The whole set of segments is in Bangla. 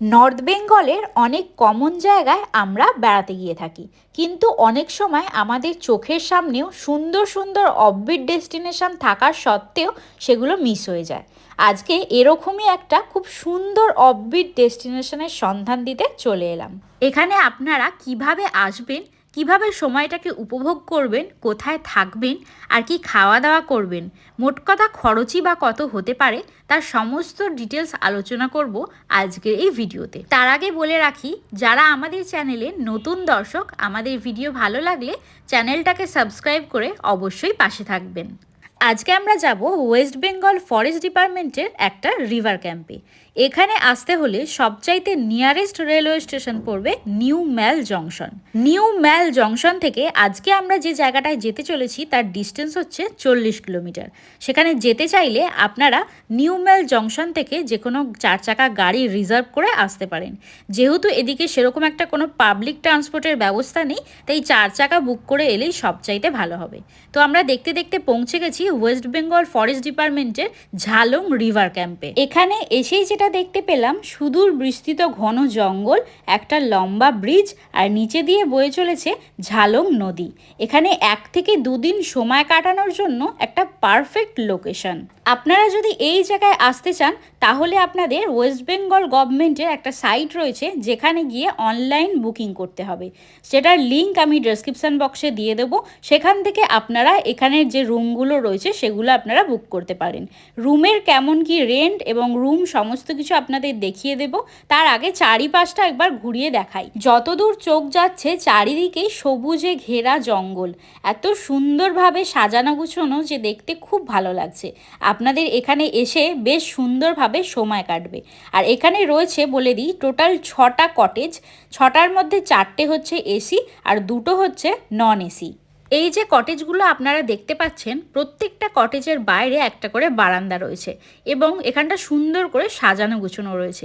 নর্থ বেঙ্গলের অনেক কমন জায়গায় আমরা বেড়াতে গিয়ে থাকি। কিন্তু অনেক সময় আমাদের চোখের সামনেও সুন্দর সুন্দর অববিট ডেস্টিনেশন থাকার সত্ত্বেও সেগুলো মিস হয়ে যায়। আজকে এরকমই একটা খুব সুন্দর অববিট ডেস্টিনেশনের সন্ধান দিতে চলে এলাম। এখানে আপনারা কীভাবে আসবেন কীভাবে সময়টাকে উপভোগ করবেন, কোথায় থাকবেন, আর কি খাওয়া দাওয়া করবেন, মোট কথা খরচই বা কত হতে পারে, তার সমস্ত ডিটেলস আলোচনা করব আজকের এই ভিডিওতে। তার আগে বলে রাখি, যারা আমাদের চ্যানেলে নতুন দর্শক, আমাদের ভিডিও ভালো লাগলে চ্যানেলটাকে সাবস্ক্রাইব করে অবশ্যই পাশে থাকবেন। আজকে আমরা যাব ওয়েস্ট বেঙ্গল ফরেস্ট ডিপার্টমেন্টের একটা রিভার ক্যাম্পে এখানে আসতে হলে সবচাইতে নিয়ারেস্ট রেলওয়ে স্টেশন পড়বে New Mal Junction New Mal Junction থেকে আজকে আমরা যে জায়গাটায় যেতে চলেছি তার ডিস্টেন্স হচ্ছে চল্লিশ কিলোমিটার। সেখানে যেতে চাইলে আপনারা নিউ ম্যাল জংশন থেকে যে কোনো চার চাকা গাড়ি রিজার্ভ করে আসতে পারেন। যেহেতু এদিকে সেরকম একটা কোনো পাবলিক ট্রান্সপোর্টের ব্যবস্থা নেই, তাই চার চাকা বুক করে এলেই সবচাইতে ভালো হবে। তো আমরা দেখতে দেখতে পৌঁছে গেছি ওয়েস্ট বেঙ্গল ফরেস্ট ডিপার্টমেন্টের ঝালং রিভার ক্যাম্পে। এখানে এসেই যেটা দেখতে পেলাম, সুদূর বিস্তৃত ঘন জঙ্গল, একটা লম্বা ব্রিজ, আর নিচে দিয়ে বয়ে চলেছে ঝালং নদী। এখানে এক থেকে দুদিন সময় কাটানোর জন্য একটা পারফেক্ট লোকেশন আপনারা যদি এই জায়গায় আসতে চান, তাহলে আপনাদের ওয়েস্ট বেঙ্গল গভর্নমেন্টের একটা সাইট রয়েছে, যেখানে গিয়ে অনলাইন বুকিং করতে হবে। সেটার লিঙ্ক আমি ডেসক্রিপশান বক্সে দিয়ে দেবো। সেখান থেকে আপনারা এখানের যে রুমগুলো রয়েছে সেগুলো আপনারা বুক করতে পারেন। রুমের কেমন কি রেন্ট এবং রুম সমস্ত কিছু আপনাদের দেখিয়ে দেব। তার আগে চারিপাশটা একবার ঘুরিয়ে দেখাই। যতদূর চোখ যাচ্ছে চারিদিকেই সবুজে ঘেরা জঙ্গল। এত সুন্দরভাবে সাজানো গুছানো যে দেখতে খুব ভালো লাগছে। আপনাদের এখানে এসে বেশ সুন্দরভাবে সময় কাটবে। আর এখানে রয়েছে বলে দিই টোটাল ছটা কটেজ ছটার মধ্যে চারটে হচ্ছে এসি আর দুটো হচ্ছে নন এসি এই যে কটেজগুলো আপনারা দেখতে পাচ্ছেন, প্রত্যেকটা কটেজের বাইরে একটা করে বারান্দা রয়েছে এবং এখানটা সুন্দর করে সাজানো গুছানো রয়েছে।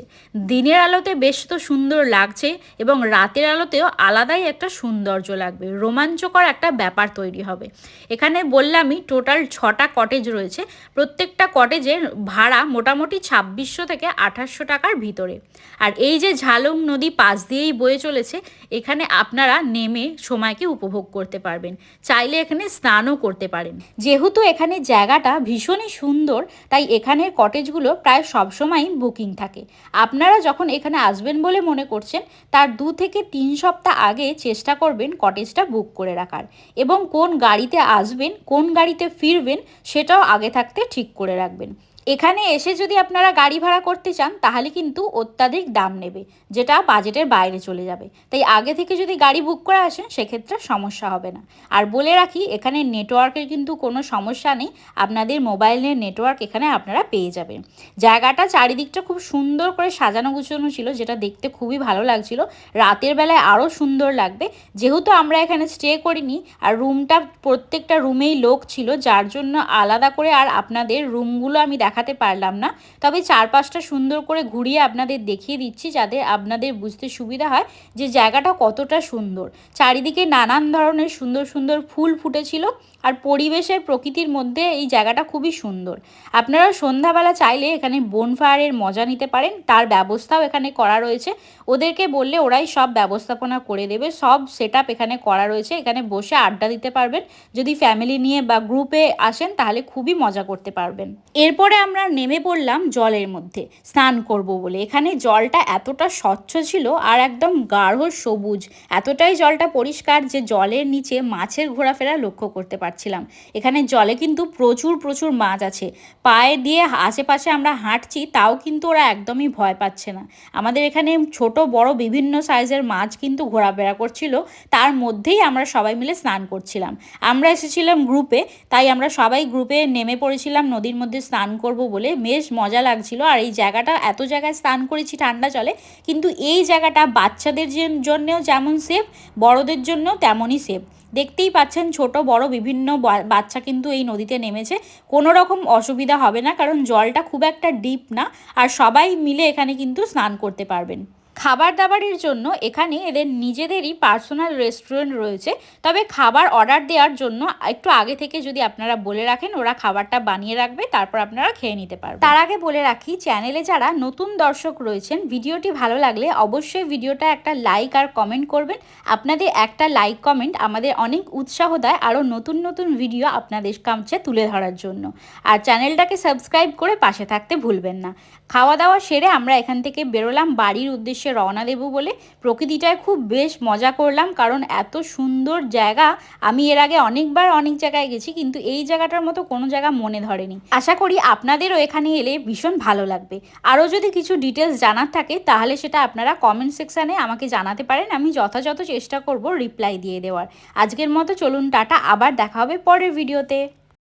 দিনের আলোতে বেশ তো সুন্দর লাগছে এবং রাতের আলোতেও আলাদাই একটা সৌন্দর্য লাগবে, রোমাঞ্চকর একটা ব্যাপার তৈরি হবে। এখানে বললামই টোটাল ছটা কটেজ রয়েছে, প্রত্যেকটা কটেজের ভাড়া মোটামুটি ছাব্বিশশো থেকে আঠাশশো টাকার ভিতরে। আর এই যে ঝালং নদী পাশ দিয়েই বয়ে চলেছে, এখানে আপনারা নেমে সময়কে উপভোগ করতে পারবেন। চাইলে এখানে স্নানও করতে পারেন। যেহেতু এখানে জায়গাটা ভীষণই সুন্দর, তাই এখানের কটেজগুলো প্রায় সবসময়ই বুকিং থাকে। আপনারা যখন এখানে আসবেন বলে মনে করছেন, তার দু থেকে তিন সপ্তাহ আগে চেষ্টা করবেন কটেজটা বুক করে রাখার। এবং কোন গাড়িতে আসবেন, কোন গাড়িতে ফিরবেন, সেটাও আগে থাকতে ঠিক করে রাখবেন। এখানে এসে যদি আপনারা গাড়ি ভাড়া করতে চান, তাহলে কিন্তু অত্যাধিক দাম নেবে, যেটা বাজেটের বাইরে চলে যাবে। তাই আগে থেকে যদি গাড়ি বুক করে আসেন, সেক্ষেত্রে সমস্যা হবে না। আর বলে রাখি, এখানে নেটওয়ার্কের কিন্তু কোনো সমস্যা নেই, আপনাদের মোবাইলের নেটওয়ার্ক এখানে আপনারা পেয়ে যাবেন। জায়গাটা চারিদিকটা খুব সুন্দর করে সাজানো গুছানো ছিল, যেটা দেখতে খুবই ভালো লাগছিল। রাতের বেলায় আরও সুন্দর লাগবে। যেহেতু আমরা এখানে স্টে করিনি, আর রুমটা প্রত্যেকটা রুমেই লোক ছিল, যার জন্য আলাদা করে আর আপনাদের রুমগুলো আমি দেখাতে পারলাম না। তবে চারপাশটা সুন্দর করে ঘুরিয়ে আপনাদের দেখিয়ে দিচ্ছি যাতে আপনাদের বুঝতে সুবিধা হয় যে জায়গাটা কতটা সুন্দর। চারিদিকে নানান ধরনের সুন্দর সুন্দর ফুল ফুটেছিল আর পরিবেশের প্রকৃতির মধ্যে এই জায়গাটা খুবই সুন্দর। আপনারা সন্ধ্যাবেলা চাইলে এখানে বনফায়ারের মজা নিতে পারেন, তার ব্যবস্থাও এখানে করা রয়েছে। ওদেরকে বললে ওরাই সব ব্যবস্থাপনা করে দেবে, সব সেট এখানে করা রয়েছে। এখানে বসে আড্ডা দিতে পারবেন। যদি ফ্যামিলি নিয়ে বা গ্রুপে আসেন তাহলে খুবই মজা করতে পারবেন। এরপরে আমরা নেমে পড়লাম জলের মধ্যে। স্নান করব বলে। এখানে জলটা এতটা স্বচ্ছ ছিল আর একদম গাঢ় সবুজ। এতটাই জলটা পরিষ্কার যে জলের নিচে মাছের ঘোরাফেরা লক্ষ্য করতে পারছিলাম। এখানে জলে কিন্তু প্রচুর প্রচুর মাছ আছে। পায়ে দিয়ে আশেপাশে আমরা হাঁটছি, তাও কিন্তু ওরা একদমই ভয় পাচ্ছে না। আমাদের এখানে ছোট, বড় বিভিন্ন সাইজের মাছ কিন্তু ঘোরাফেরা করছিল। তার মধ্যেই আমরা সবাই মিলে স্নান করছিলাম। আমরা এসেছিলাম গ্রুপে, তাই আমরা সবাই গ্রুপে নেমে পড়েছিলাম, নদীর মধ্যে স্নান করব বলে বেশ মজা লাগছিল। আর এই জায়গাটা, এত জায়গায় স্নান করেছি ঠান্ডা জলে, কিন্তু এই জায়গাটা বাচ্চাদের জন্যেও যেমন সেফ বড়দের জন্যও তেমনই সেফ দেখতেই পাচ্ছেন ছোট, বড়, বিভিন্ন বাচ্চা কিন্তু এই নদীতে নেমেছে। কোনো রকম অসুবিধা হবে না, কারণ জলটা খুব একটা ডিপ না। আর সবাই মিলে এখানে কিন্তু স্নান করতে পারবেন। খাবার দাবারের জন্য এখানে এদের নিজেদেরই পার্সোনাল রেস্টুরেন্ট রয়েছে। তবে খাবার অর্ডার দেওয়ার জন্য একটু আগে থেকে যদি আপনারা বলে রাখেন, ওরা খাবারটা বানিয়ে রাখবে, তারপর আপনারা খেয়ে নিতে পারবেন। তার আগে বলে রাখি, চ্যানেলে যারা নতুন দর্শক রয়েছেন, ভিডিওটি ভালো লাগলে অবশ্যই ভিডিওটা একটা লাইক আর কমেন্ট করবেন। আপনাদের একটা লাইক কমেন্ট আমাদের অনেক উৎসাহ দেয়, আরও নতুন নতুন ভিডিও আপনাদের কামছে তুলে ধরার জন্য। আর চ্যানেলটাকে সাবস্ক্রাইব করে পাশে থাকতে ভুলবেন না। খাওয়া দাওয়া সেরে আমরা এখান থেকে বেরোলাম, বাড়ির উদ্দেশ্যে রওনা দেবো বলে প্রকৃতিটায় খুব বেশ মজা করলাম। কারণ এত সুন্দর জায়গা, আমি এর আগে অনেকবার অনেক জায়গায় গেছি, কিন্তু এই জায়গাটার মতো কোনো জায়গা মনে ধরেনি। আশা করি আপনাদেরও এখানে এলে ভীষণ ভালো লাগবে। আরও যদি কিছু ডিটেলস জানার থাকে, তাহলে সেটা আপনারা কমেন্ট সেকশানে আমাকে জানাতে পারেন, আমি যথাযথ চেষ্টা করব রিপ্লাই দিয়ে দেওয়ার। আজকের মতো চলুন, টাটা, আবার দেখা হবে পরের ভিডিওতে